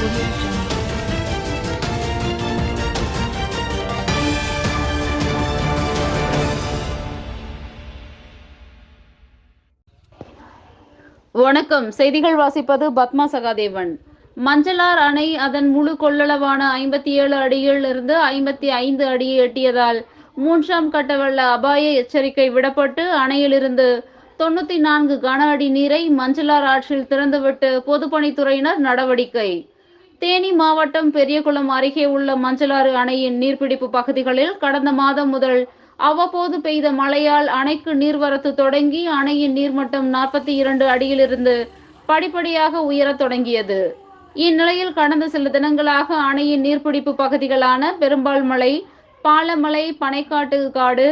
வணக்கம். செய்திகள் வாசிப்பது பத்மா சகாதேவன். மஞ்சளார் அணை அதன் முழு கொள்ளளவான ஐம்பத்தி ஏழு அடியில் இருந்து ஐம்பத்தி ஐந்து அடியை எட்டியதால் மூன்றாம் கட்ட வெள்ள அபாய எச்சரிக்கை விடப்பட்டு அணையிலிருந்து தொண்ணூத்தி நான்கு கன அடி நீரை மஞ்சளார் ஆற்றில் திறந்துவிட்டு பொதுப்பணித்துறையினர் நடவடிக்கை. தேனி மாவட்டம் பெரியகுளம் அருகே உள்ள மஞ்சளாறு அணையின் நீர்பிடிப்பு பகுதிகளில் கடந்த மாதம் முதல் அவ்வப்போது பெய்த மழையால் அணைக்கு நீர்வரத்து தொடங்கி அணையின் நீர்மட்டம் நாற்பத்தி இரண்டு அடியிலிருந்து படிப்படியாக உயரத் தொடங்கியது. இந்நிலையில் கடந்த சில தினங்களாக அணையின் நீர்பிடிப்பு பகுதிகளான பெரும்பால்மலை பாலமலை பனைக்காட்டு காடு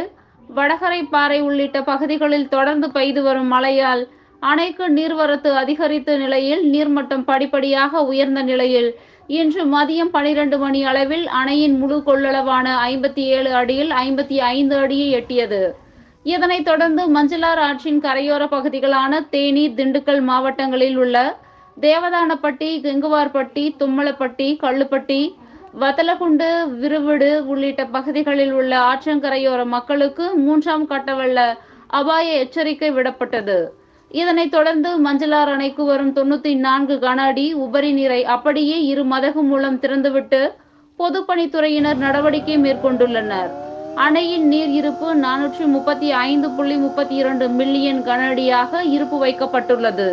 வடகரைப்பாறை உள்ளிட்ட பகுதிகளில் தொடர்ந்து பெய்து வரும் மழையால் அணைக்கு நீர்வரத்து அதிகரித்த நிலையில் நீர்மட்டம் படிப்படியாக உயர்ந்த நிலையில். இன்று மதியம் பனிரெண்டு மணி அளவில் அணையின் முழு கொள்ளளவான ஐம்பத்தி ஏழு அடியில் ஐம்பத்தி ஐந்து அடியை எட்டியது. இதனைத் தொடர்ந்து மஞ்சளார் ஆற்றின் கரையோர பகுதிகளான தேனி திண்டுக்கல் மாவட்டங்களில் உள்ள தேவதானப்பட்டி கெங்குவார்பட்டி தும்மலப்பட்டி கள்ளுப்பட்டி வத்தலகுண்டு விருவிடு உள்ளிட்ட பகுதிகளில் உள்ள ஆற்றங்கரையோர மக்களுக்கு மூன்றாம் கட்டவெள்ள அபாய எச்சரிக்கை விடப்பட்டது. இதனைத் தொடர்ந்து மஞ்சளார் அணைக்கு வரும் தொண்ணூத்தி நான்கு கன அடி உபரி நீரை அப்படியே இரு மதகு மூலம் திறந்துவிட்டு பொதுப்பணித்துறையினர் நடவடிக்கை மேற்கொண்டுள்ளனர். அணையின் நீர் இருப்பு நானூற்றி முப்பத்தி ஐந்து புள்ளி முப்பத்தி இரண்டு மில்லியன் கன அடியாக இருப்பு வைக்கப்பட்டுள்ளது.